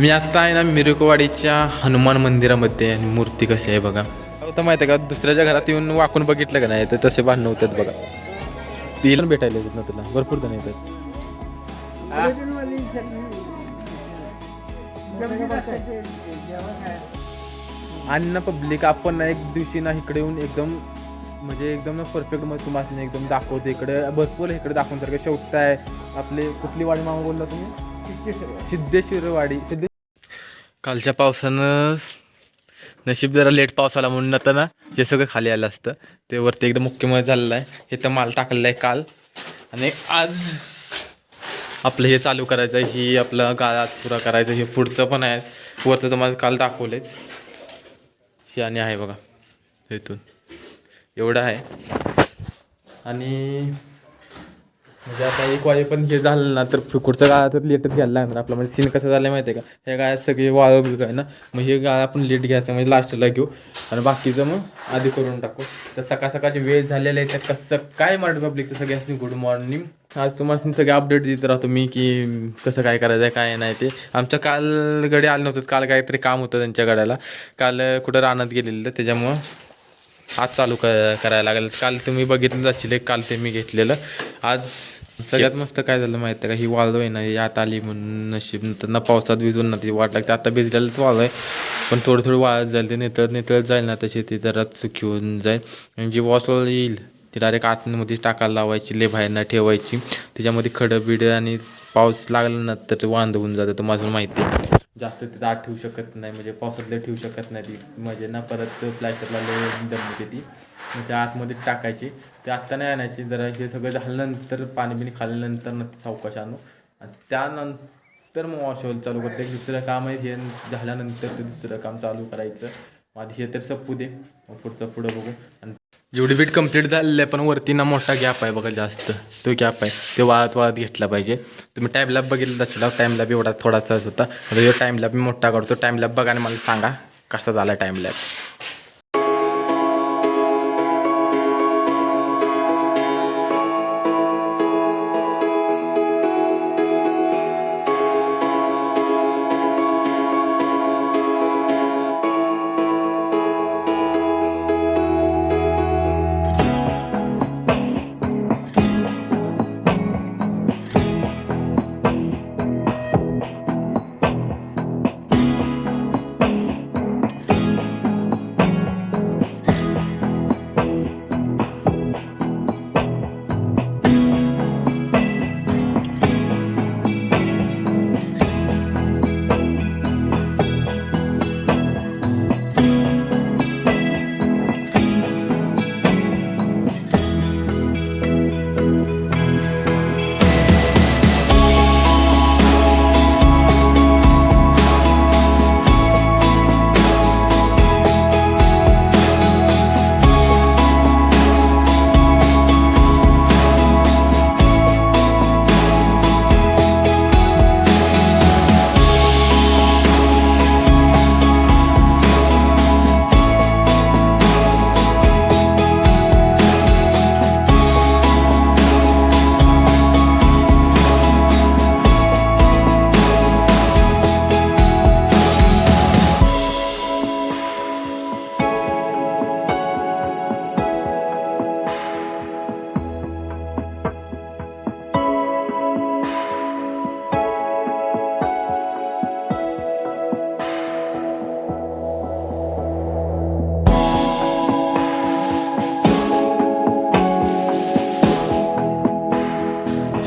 मी आत्ता आहे ना मिरुकवाडीच्या हनुमान मंदिरामध्ये आणि मूर्ती कशी आहे बघा. होतं माहिती आहे का दुसऱ्याच्या घरात येऊन वाकून बघितलं का नाही तर तसे भांडणं होतात बघा. तिला भेटायला येतात ना तुला भरपूर जण येतात. आणि ना पब्लिक आपण ना एक दिवशी ना इकडे येऊन एकदम म्हणजे एकदम ना परफेक्टमध्ये तुम्हाला एकदम दाखवतो इकडे. भरपूर इकडे दाखवून सारखं शेवट आहे. आपले कुठली वाडी मामा बोलला तुम्ही? सिद्धेश्वर वाडी सिद्धे कालच्या पावसानं नशीब जरा लेट पाऊस आला म्हणून आता ना हे सगळं खाली आलं असतं. ते वरती एकदम मुख्यमंत्री झालेलं आहे. हे तर माल टाकलेला आहे काल. आणि आज आपलं हे चालू करायचं आहे. ही आपलं गाळात पुरा करायचं हे पुढचं पण आहे. वरचं तर माझं काल दाखवलेच. हे आणि आहे बघा. इथून. एवढं आहे. आणि म्हणजे आता एक वाजे पण हे झालं ना तर पुढचं गाळा तर लेटच घ्यायला लागणार. आपलं म्हणजे सीन कसं झालं माहिती आहे का? ह्या गाळ्यात सगळे वाळव बिळू आहे ना? मग हे गाळा आपण लेट घ्यायचं म्हणजे लास्टला घेऊ. आणि बाकीचं मग आधी करून टाकू. तर सकाळ सकाळची वेळ झालेलं आहे तर कसं काय मराठी पब्लिकचं असं गुड मॉर्निंग आज तुम्हाला सगळे अपडेट देत राहतो मी की कसं काय करायचं आहे काय नाही ते. आमचं काल गडे आलं नव्हतं काल काहीतरी काम होतं त्यांच्या गड्याला. काल कुठं रानात गेलेलं त्याच्यामुळं आज चालू क करायला लागेल. काल तुम्ही बघितलं जाशील काल ते मी घेतलेलं. आज सगळ्यात मस्त काय झालं माहिती आहे का? ही वाळू आहे ना ही आत आली म्हणून नशीब नंतर ना पावसात भिजून ना ती वाट लागते. आता भिजलेलंच वाळू आहे पण थोडं थोडं वाळत जाईल ते नितळत नितळत जाईल ना तशी ती जरा चुकी होऊन जाईल. आणि जी वॉसल येईल ती डायरेक्ट आतमध्ये टाकायला लावायची ले बाहेर ठेवायची. त्याच्यामध्ये खडं बिडं आणि पाऊस लागला ना तर ते वांद होऊन जातं तुम्हाला माहिती आहे. जास्त तिथं आत ठेवू शकत नाही म्हणजे पावसातले ठेवू शकत नाही ती. म्हणजे ना परत प्लॅस्टरला दमते ती. मग त्या आतमध्ये टाकायची. ते आत्ता नाही आणायची जरा हे सगळं झाल्यानंतर पाणी बिणी खाल्ल्यानंतर ना सावकाश आणू. आणि त्यानंतर मग वॉश होईल चालू करते. दुसरं काम आहे हे झाल्यानंतर ते दुसरं काम चालू करायचं. मग आधी हे तर सपू दे. मग पुढचं पुढं बघू. आणि जेवढी बीट कंप्लीट झालेली आहे पण वरती ना मोठा गॅप आहे बघा जास्त. तो गॅप आहे. ते वाळत वाळत घेतला पाहिजे. तुम्ही टाईमलॅब बघितलं त्याच्या टाईमलॅब एवढा थोडासाच होता. आता ह्यो मी मोठा काढतो. टाईमलॅब बघा आणि मला सांगा कसा झाला टाईम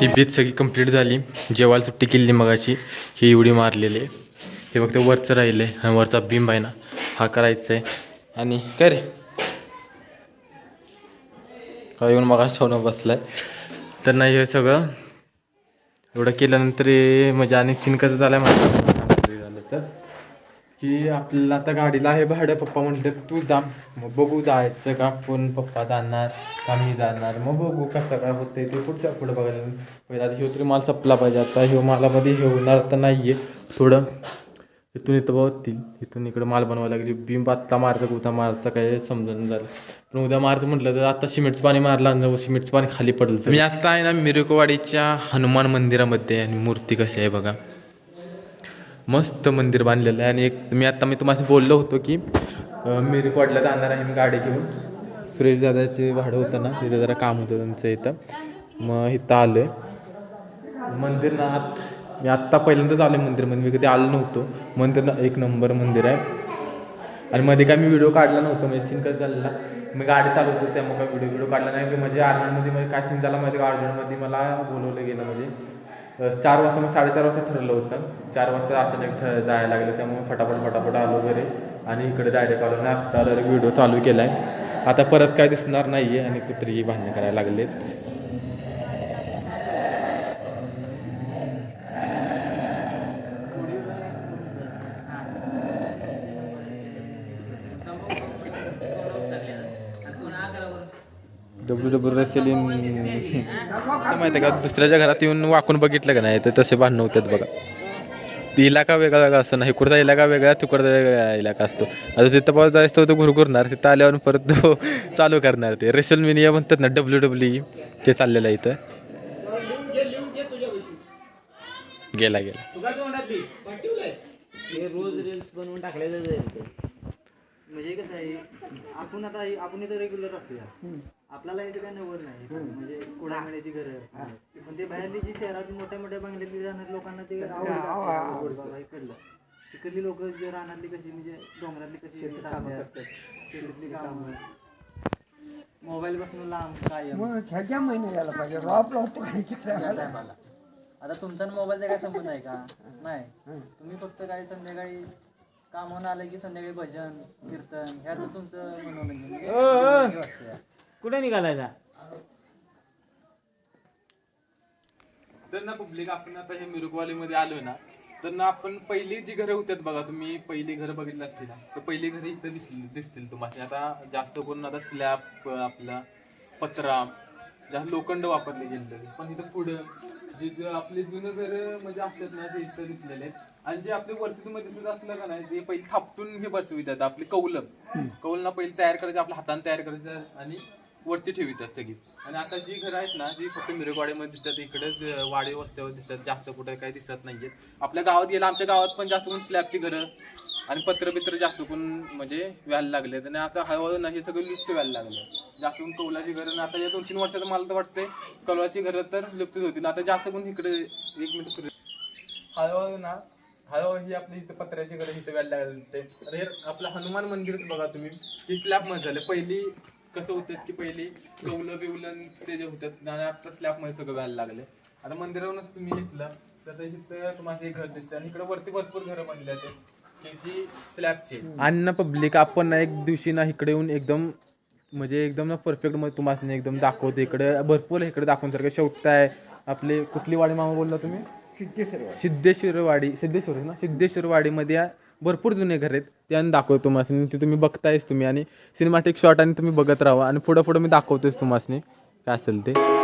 ही बीच सगळी कंप्लीट झाली. जेवायला सुट्टी केली मगाशी. ही एवढी मारलेली. आहे हे फक्त वरचं राहिलं आहे आणि वरचा बिंब आहे ना हा करायचा आहे आणि काय रे? हा येऊन मगाशी ठेवणं बसलाय. तर नाही हे सगळं एवढं केल्यानंतर म्हणजे आणि सीन कसं झालं आहे झालं तर की आपल्याला आता गाडीला आहे भाडं पप्पा म्हटलं तू जा मग बघू जायचं का? कोण पप्पा जाणार का मी जाणार? मग बघू कसं काय होतंय ते पुढच्या पुढं बघायला. पहिला आधी ह्यो तरी माल संपला पाहिजे. आता ह्यो मालामध्ये हे होणार तर नाही आहे थोडं इथून इथं बघतील इथून इकडं माल बनवायला लागली. बिंब आत्ता मारतं उद्या मारचं काय समजून झालं. पण उद्या मारतं म्हटलं तर आता सिमेंटचं पाणी मारलं आणि सिमेंटचं पाणी खाली पडलं मी आत्ता आहे ना मिरकवाडीच्या हनुमान मंदिरामध्ये आणि मूर्ती कशी आहे बघा. मस्त मंदिर बांधलेलं आहे. आणि एक मी आत्ता मी तुम्हाला बोललो होतो की मिरकवाडला जाणार आहे मी गाडी घेऊन. सुरेश दादाचे भाडं होतं ना तिथं जरा काम होतं त्यांचं इथं. मग इथं आलो आहे मंदिर ना आत मी आत्ता पहिल्यांदाच आलो मंदिरमध्ये मी कधी आलो नव्हतो. मंदिर ना एक नंबर मंदिर आहे. आणि मध्ये काय मी व्हिडिओ काढला नव्हतो म्हणजे सीन कसं झालेला? मी गाडी चालवतो त्यामुळे काय व्हिडिओ व्हिडिओ काढला नाही. की म्हणजे आर्मीमध्ये म्हणजे काय सीन झाला माझ्या का अर्जंटमध्ये मला बोलवलं गेलं म्हणजे. चार वाजता मग साडेचार वाजता ठरलं होतं. चार वाजता अचानक ठ- जायला लागलं त्यामुळे फटाफट फटाफट आलो घरी. आणि इकडे डायरेक्ट आलो. ना आत्ता व्हिडिओ चालू केला आहे आता परत काय दिसणार नाही आहे आणि कुत्री भांडणं करायला लागलेत. डब्ल्यू डब्ल्यू रेसलिंग माहिती आहे का दुसऱ्याच्या घरात येऊन वाकून बघितलं का नाही? तर तसे भांडणं होतात बघा. इलाका वेगळा वेगळा असतो? ना इकडचा इलाका वेगळा तिकडचा वेगळा इलाका असतो? आता तिथं पाऊस जायचं तो घुरघुरणार तिथं आल्यावर परत तो चालू करणार ते. रेसल मिनिया म्हणतात ना डब्ल्यू डब्ल्यू ते चाललेलं आहे इथं. गेला गेला. हे रोज रील्स बनवून टाकलेलं म्हणजे कसं आहे आपण आता आपण इथं रेग्युलर असतो आपल्याला इथे काय नवल नाही. म्हणजे कोणाकड्याची घरं पण ते बाहेरली जी शहरात मोठ्या मोठ्या बंगल्यातली राहणार लोकांना ते आवडतं. कळलं. तिकडली लोक जे राहणारली कशी म्हणजे डोंगरातली कशी शेतीतली कामं मोबाईल पासून लांब काय ह्याच्या महिन्यात यायला पाहिजे. रॉप लावतो आता तुमचा मोबाईलचा काय संबंध आहे का? नाही. तुम्ही फक्त काय संध्याकाळी कामावून आलं की संध्याकाळी भजन कीर्तन ह्याच तुमचं मनोरंजन. कुठे निघालायचा? तर ना पब्लिक आपण आता हे मिरुकवालीमध्ये आलोय ना तर ना आपण पहिली जी घरं होत्यात बघा तुम्ही पहिली घरं बघितली असतील ना तर पहिली घरं इथं दिसली दिसतील तुम्हाला. आता जास्त करून आता स्लॅब आपला पत्रा जास्त लोखंड वापरले गेले पण इथं पुढं जे जे आपले जुनं घर म्हणजे असतात ना ते इथं दिसलेले आहेत. आणि जे आपले वरती मध्ये दिसत असलं का नाही ते पहिले थापटून हे बसवितात आपले कौलं. कौलना पहिले तयार करायचं आपल्या हाताने तयार करायचं आणि वरती ठेवितात सगळी आणि आता जी घरं आहेत ना जी फक्त मिरगवाड्यामध्ये दिसतात इकडेच वाडे वस्त्यावर दिसतात जास्त कुठे काही दिसत नाहीयेत. आपल्या गावात गेलं आमच्या गावात पण जास्त करून स्लॅबची घरं आणि पत्र बित्र जास्त करून म्हणजे व्हायला लागलेत. आणि आता हळूहळू ना हे सगळं लुप्त व्हायला लागलं जास्त करून कौलाची घरं आणि आता या दोन तीन वर्षात मला तर वाटतंय कौलाची घरं तर लुप्तच होतील. आता जास्त करून इकडे एक मिनिट सुरू. हळूहळू ना हळूहळू ही आपली इथं पत्र्याची घरं इथं व्हायला लागले हे आपलं हनुमान मंदिरच बघा तुम्ही. ही स्लॅबमध्ये झालं. पहिली कसं होतं की पहिली कौलं बिवलं ते जे होतात आणि आता स्लॅबमध्ये सगळं व्हायला लागले आता मंदिरावरूनच तुम्ही घेतलं तर ते तिथं तुम्हाला हे घर दिसतं आणि इकडे वरती भरपूर घरं जी स्लॅबची आणि ना पब्लिक आपण ना एक दिवशी ना इकडे येऊन एकदम म्हणजे एकदम ना परफेक्टमध्ये तुम्हाला एकदम दाखवतो इकडे भरपूर इकडे दाखवण्यासारखं शेवटचं आहे आपले कुठली वाडी मामा बोलला तुम्ही? सिद्धेश्वरवाडी सिद्धेश्वर ना? सिद्धेश्वरवाडीमध्ये या भरपूर जुने घर आहेत. ते आणि दाखवतो तुम्हाला. ते तुम्ही बघतायच तुम्ही. आणि सिनेमॅटिक शॉट आणि तुम्ही बघत राहा. आणि पुढं पुढं मी दाखवतोच तुम्हाला. काय असेल ते.